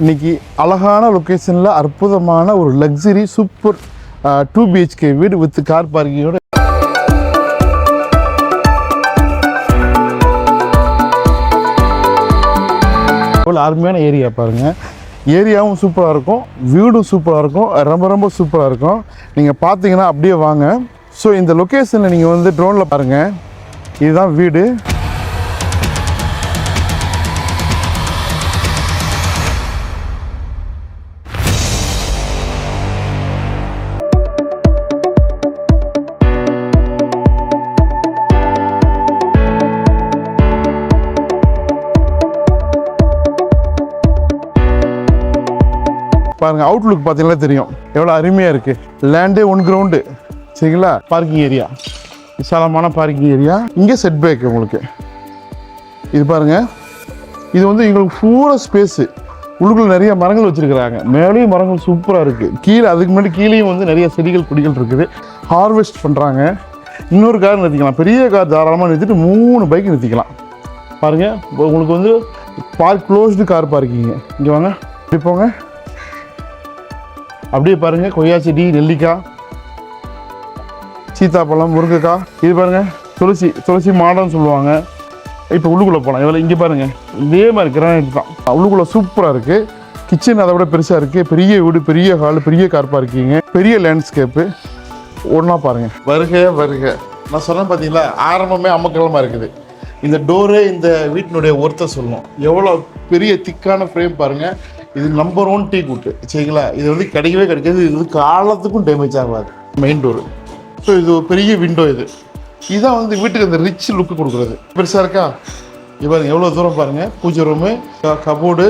இன்னைக்கு அழகான லொக்கேஷனில் அற்புதமான ஒரு லக்ஸரி சூப்பர் டூ பிஹெச்கே வீடு வித் கார் பார்க்கிங்கோட எவ்வளோ அருமையான ஏரியா பாருங்கள் ஏரியாவும் சூப்பராக இருக்கும். வீடும் சூப்பராக இருக்கும். ரொம்ப ரொம்ப சூப்பராக இருக்கும். நீங்கள் பார்த்தீங்கன்னா அப்படியே வாங்க. ஸோ இந்த லொக்கேஷனில் நீங்கள் வந்து ட்ரோனில் பாருங்கள் இதுதான் வீடு. பாருங்கள் அவுட்லுக் பார்த்தீங்கன்னா தெரியும். எவ்வளோ அருமையாக இருக்குது லேண்டே ஒன் கிரவுண்டு சரிங்களா? பார்க்கிங் ஏரியா விசாலமான பார்க்கிங் ஏரியா இங்கே செட் பேக் உங்களுக்கு. இது பாருங்க. இது வந்து எங்களுக்கு பூரா ஸ்பேஸு உள்ளுக்குள்ள நிறைய மரங்கள் வச்சிருக்கிறாங்க. மேலேயும் மரங்கள் சூப்பராக இருக்குது கீழே அதுக்கு முன்னாடி கீழேயும் வந்து நிறைய செடிகள் கொடிகள் இருக்குது. ஹார்வெஸ்ட் பண்ணுறாங்க இன்னொரு கார் நிறுத்திக்கலாம். பெரிய கார் தாராளமாக நிறுத்திட்டு மூணு பைக் நிறுத்திக்கலாம். பாருங்கள் உங்களுக்கு வந்து பார்க் க்ளோஸ்டு கார் பார்க்கிங்க இங்கே வாங்க. இப்படி போங்க. அப்படியே பாருங்கள் கொய்யா செடி நெல்லிக்காய் சீத்தாப்பழம் முருங்கைக்காய். இது பாருங்க துளசி துளசி மாடம்னு சொல்லுவாங்க. இப்போ உள்ளுக்குள்ளே போகலாம் இவ்வளோ இங்கே பாருங்கள் இதே மாதிரி கிரானைட் தான். உள்ளுக்குள்ளே சூப்பராக இருக்குது கிச்சன் அதை விட பெருசாக இருக்குது பெரிய வீடு பெரிய ஹால் பெரிய கார் பார்க்கிங்க பெரிய லேண்ட்ஸ்கேப்பு ஒன்றா பாருங்கள் வருக வருக. நான் சொன்னேன் பார்த்தீங்களா ஆரம்பமே அம்மக்கிழமா இருக்குது. இந்த டோரு இந்த வீட்டினுடைய ஒர்த்தை சொல்லணும் எவ்வளோ பெரிய திக்கான ஃப்ரேம் பாருங்கள் இது நம்பர் ஒன் டீ கூட்டு சரிங்களா? இது வந்து கிடைக்கவே கிடைக்காது. இது வந்து காலத்துக்கும் டேமேஜ் ஆகாது. மெயின் டோர் ஸோ இது ஒரு பெரிய விண்டோ இது. இதான் வந்து வீட்டுக்கு அந்த ரிச் லுக்கு கொடுக்குறது. பெருசாக இருக்கா? இப்போ எவ்வளோ தூரம் பாருங்கள் பூஜை ரூமு கபோர்டு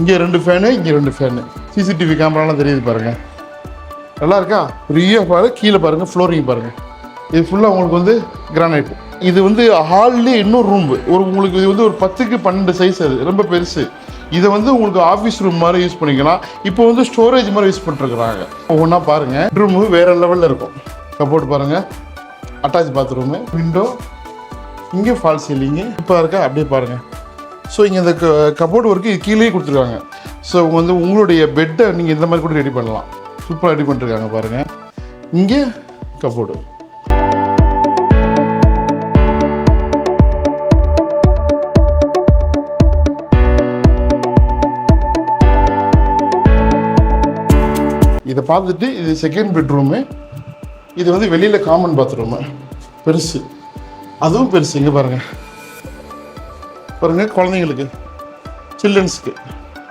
இங்கே ரெண்டு ஃபேனு இங்கே ரெண்டு ஃபேனு சிசிடிவி கேமராலாம் தெரியுது பாருங்கள் நல்லா இருக்கா? பெரிய பாரு கீழே பாருங்கள் ஃப்ளோரிங் பாருங்கள் இது ஃபுல்லாக உங்களுக்கு வந்து கிரானைட் இது வந்து ஹால்லே இன்னொரு ரூம் ஒரு உங்களுக்கு இது வந்து ஒரு பத்துக்கு பன்னெண்டு சைஸ் அது ரொம்ப பெருசு. இதை வந்து உங்களுக்கு ஆஃபீஸ் ரூம் மாதிரி யூஸ் பண்ணிக்கலாம். இப்போ வந்து ஸ்டோரேஜ் மாதிரி யூஸ் பண்ணிருக்கிறாங்க ஒவ்வொன்றா பாருங்கள் ரூமு வேறு லெவலில் இருக்கும். கபோர்ட் பாருங்கள் அட்டாச் பாத்ரூமு விண்டோ இங்கே ஃபால் சீலிங்கு இப்போ இருக்கா அப்படியே பாருங்கள் ஸோ இங்கே இந்த கபோர்டு ஒர்க்கு இது கீழேயே கொடுத்துருக்காங்க. ஸோ வந்து உங்களுடைய பெட்டை நீங்கள் இந்த மாதிரி கூட ரெடி பண்ணலாம். சூப்பராக ரெடி பண்ணிருக்காங்க பாருங்கள் இங்கே கபோர்டு இதை பார்த்துட்டு இது செகண்ட் பெட்ரூமு இது வந்து வெளியில் காமன் பாத்ரூமு பெருசு. அதுவும் பெருசு. இங்கே பாருங்கள் பாருங்கள் குழந்தைங்களுக்கு. சில்ட்ரன்ஸுக்கு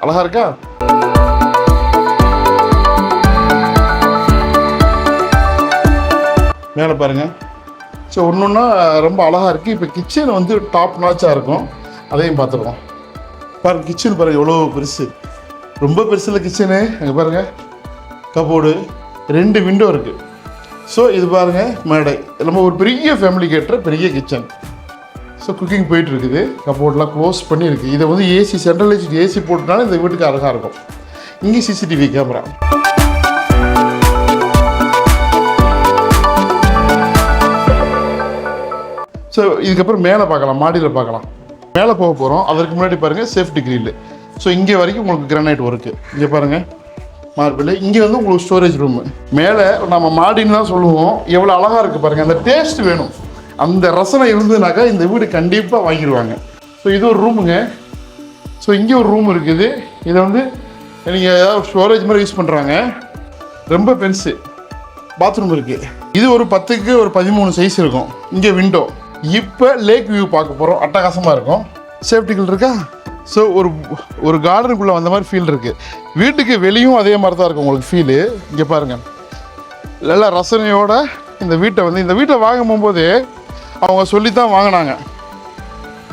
அழகாக இருக்கா? மேலே பாருங்க. ஸோ ஒன்று ஒன்றா ரொம்ப அழகாக இருக்குது இப்போ கிச்சன் வந்து டாப் நாச்சாக இருக்கும். அதையும் பார்த்துருவோம் பாருங்கள் கிச்சன் பாருங்கள் எவ்வளோ பெருசு. ரொம்ப பெருசு இல்லை கிச்சனு அங்கே பாருங்கள் கபோர்டு ரெண்டு விண்டோ இருக்குது ஸோ இது பாருங்கள் மேடை. நம்ம ஒரு பெரிய ஃபேமிலிக்கு ஏற்ற பெரிய கிச்சன் ஸோ குக்கிங் போயிட்டு இருக்குது கபோர்ட்லாம் க்ளோஸ் பண்ணியிருக்கு. இதை வந்து ஏசி சென்ட்ரலைஸ்ட் ஏசி போட்டுனாலும் இந்த வீட்டுக்கு அழகாக இருக்கும். இங்கே சிசிடிவி கேமரா ஸோ இதுக்கப்புறம் மேலே பார்க்கலாம் மாடியில் பார்க்கலாம். மேலே போக போகிறோம் அதற்கு முன்னாடி பாருங்கள் சேஃப்டி கிரில் ஸோ இங்கே வரைக்கும் உங்களுக்கு கிரானைட் ஒர்க்கு இங்கே பாருங்கள் மார்பிள். இங்கே வந்து உங்களுக்கு ஸ்டோரேஜ் ரூமு மேலே நம்ம மாடின்னு தான் சொல்லுவோம். எவ்வளோ அழகாக இருக்குது பாருங்கள் அந்த டேஸ்ட் வேணும். அந்த ரசனை இருந்ததுனாக்கா இந்த வீடு கண்டிப்பாக வாங்கிடுவாங்க. ஸோ இது ஒரு ரூமுங்க ஸோ இங்கே ஒரு ரூம் இருக்குது. இதை வந்து நீங்கள் ஏதாவது ஸ்டோரேஜ் மாதிரி யூஸ் பண்ணுறாங்க ரொம்ப பெருசு. பாத்ரூம் இருக்குது இது ஒரு பத்துக்கு ஒரு பதிமூணு சைஸ் இருக்கும். இங்கே விண்டோ இப்போ லேக் வியூ பார்க்க போகிறோம் அட்டகாசமாக இருக்கும். சேஃப்டிகள் இருக்கா? ஸோ ஒரு ஒரு கார்டனுக்குள்ளே வந்த மாதிரி ஃபீல் இருக்குது வீட்டுக்கு வெளியும் அதே மாதிரி தான் இருக்கும் உங்களுக்கு ஃபீலு இங்கே பாருங்கள் நல்ல ரசனையோட இந்த வீட்டை வந்து இந்த வீட்டை வாங்கும் போகும்போது அவங்க சொல்லி தான் வாங்கினாங்க.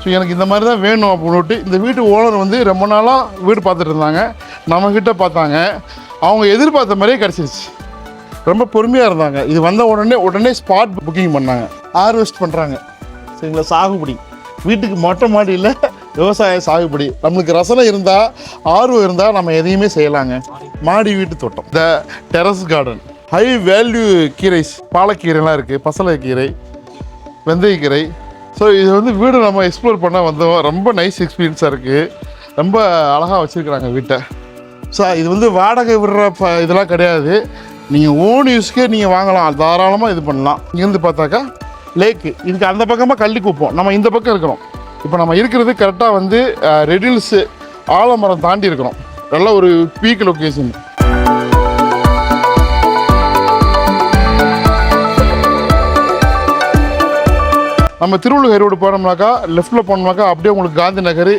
ஸோ எனக்கு இந்த மாதிரி தான் வேணும் அப்படின்னுட்டு இந்த வீட்டு ஓனர் வந்து ரொம்ப நாளாக வீடு பார்த்துட்டு இருந்தாங்க. நம்மக்கிட்ட பார்த்தாங்க. அவங்க எதிர்பார்த்த மாதிரியே கிடச்சிருச்சு. ரொம்ப பொறுமையாக இருந்தாங்க. இது வந்த உடனே உடனே ஸ்பாட் புக்கிங் பண்ணாங்க. ஹார்வெஸ்ட் பண்ணுறாங்க சரிங்களா? சாகுபடி. வீட்டுக்கு மொட்டை மாடியில் விவசாய சாகுபடி. நம்மளுக்கு ரசனை இருந்தால் ஆர்வம் இருந்தால் நம்ம எதையுமே செய்யலாங்க. மாடி வீட்டு தோட்டம். The terrace garden. High value கீரைஸ். பாலக்கீரைலாம் இருக்குது பசலைக்கீரை வெந்தயக்கீரை. ஸோ இது வந்து வீடு நம்ம எக்ஸ்ப்ளோர் பண்ண வந்தோம். ரொம்ப நைஸ் எக்ஸ்பீரியன்ஸாக இருக்குது ரொம்ப அழகாக வச்சுருக்குறாங்க வீட்டை. ஸோ இது வந்து வாடகை விடுற ப இதெல்லாம் கிடையாது. நீங்கள் ஓன் யூஸ்க்கே நீங்கள் வாங்கலாம். தாராளமாக இது பண்ணலாம். இங்கேருந்து பார்த்தாக்கா லேக்கு இதுக்கு அந்த பக்கமாக கள்ளி கூப்போம் நம்ம இந்த பக்கம் இருக்கிறோம். இப்போ நம்ம இருக்கிறது கரெக்டாக வந்து ரெடில்ஸு ஆலமரம் தாண்டி இருக்கிறோம் நல்ல ஒரு பீக் லொக்கேஷன் நம்ம திருவள்ளூர் ரோடு போனோம்னாக்கா லெஃப்ட்டில் போனோம்னாக்கா அப்படியே உங்களுக்கு காந்தி நகர்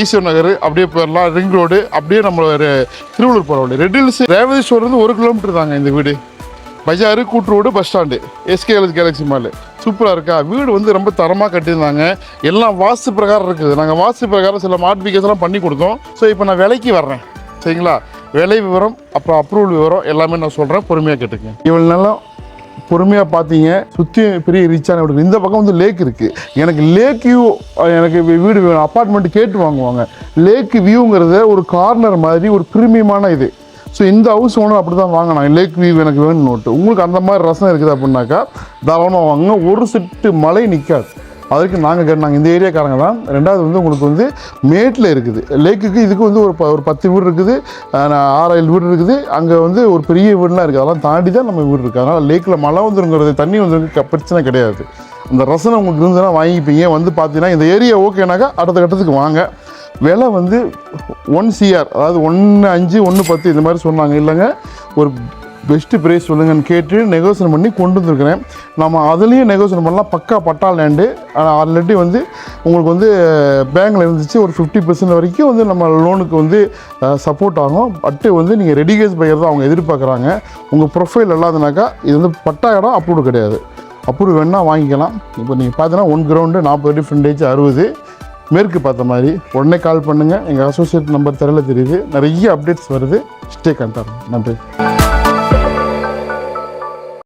ஈஸ்வர் நகர் அப்படியே போயிடலாம் ரிங் ரோடு அப்படியே நம்ம ஒரு திருவள்ளூர் போகிற வழி. ரெட்டில்ஸ் ரேவதி ஸ்டோர்லேருந்து ஒரு கிலோமீட்டர் தாங்க இந்த வீடு. பஜாரு கூட்டு road bus stand SKLS Galaxy mall சூப்பராக இருக்கா? வீடு வந்து ரொம்ப தரமாக கட்டியிருந்தாங்க. எல்லாம் வாஸ்து பிரகாரம் இருக்குது. நாங்கள் வாஸ்து பிரகாரம் சில மாடிஃபிகேஷன்லாம் பண்ணி கொடுத்தோம். ஸோ இப்போ நான் விலைக்கு வர்றேன். சரிங்களா? விலை விவரம் அப்புறம் அப்ரூவல் விவரம் எல்லாமே நான் சொல்கிறேன் பொறுமையாக கேட்டுக்கங்க. இவ்வளோ நல்லா பொறுமையாக பார்த்தீங்க. சுற்றி பெரிய ரிச்சான வீடு இந்த பக்கம் வந்து லேக் இருக்குது எனக்கு லேக் வியூ எனக்கு வீடு வேணும். அப்பார்ட்மெண்ட் கேட்டு வாங்குவாங்க. லேக் வியூங்கிறத ஒரு கார்னர் மாதிரி ஒரு பிரீமியமான இது. ஸோ இந்த ஹவுஸ் ஓனர் அப்படி தான் வாங்கினாங்க லேக் வியூ எனக்கு வேணும்னு நோட்டு உங்களுக்கு அந்த மாதிரி ரசம் இருக்குது அப்படின்னாக்கா தாராளமாக வாங்க ஒரு செட்டு மழை நிற்காது அதுக்கு நாங்கள் கேட்டாங்க இந்த ஏரியாக்காரங்க தான். ரெண்டாவது வந்து உங்களுக்கு வந்து மேட்டில் இருக்குது. லேக்குக்கு இதுக்கு வந்து ஒரு ப- ஒரு பத்து வீடு இருக்குது. ஆறு ஏழு வீடு இருக்குது. அங்கே வந்து ஒரு பெரிய வீடுலாம் இருக்குது. அதெல்லாம் தாண்டி தான் நம்ம வீடு இருக்குது அதனால் லேக்கில் மழை வந்துருங்கிறது தண்ணி வந்துருங்க பிரச்சனை கிடையாது. அந்த ரசனை உங்களுக்கு இருந்ததுன்னா வாங்கிப்பீங்க. வந்து பார்த்தீங்கன்னா இந்த ஏரியா ஓகேனாக்கா அடுத்த கட்டத்துக்கு வாங்க. விலை வந்து ஒன் சிஆர் அதாவது ஒன்று அஞ்சு ஒன்று பத்து இந்த மாதிரி சொன்னாங்க. இல்லைங்க ஒரு பெஸ்ட்டு ப்ரைஸ் சொல்லுங்கன்னு கேட்டு நெகோசியேட் பண்ணி கொண்டு வந்துருக்கிறேன். நம்ம அதுலேயும் நெகோசியேட் பண்ணலாம். பக்கா பட்டா லேண்டு ஆனால் ஆல்ரெடி வந்து உங்களுக்கு வந்து பேங்கில் இருந்துச்சு ஒரு ஃபிஃப்டி பர்சன்ட் வரைக்கும் வந்து நம்ம லோனுக்கு வந்து சப்போர்ட் ஆகும். பட்டு வந்து நீங்கள் ரெடிகேஸ் பையர் தான் அவங்க எதிர்பார்க்குறாங்க. உங்கள் ப்ரொஃபைல் இல்லாதனாக்கா இது வந்து பட்டா இடம் அப்ரூவ் கிடையாது. அப்ரூவ் வேணால் வாங்கிக்கலாம். இப்போ நீங்கள் பார்த்தீங்கன்னா ஒன் கிரவுண்டு நாற்பது அடி ஃப்ரண்டேஜ் அறுபது. மேற்கு பார்த்த மாதிரி உடனே கால் பண்ணுங்கள் எங்கள் அசோசியேட் நம்பர் தெரியல தெரியுது. நிறைய அப்டேட்ஸ் வருது. ஸ்டே கண்டாங்க நன்றி.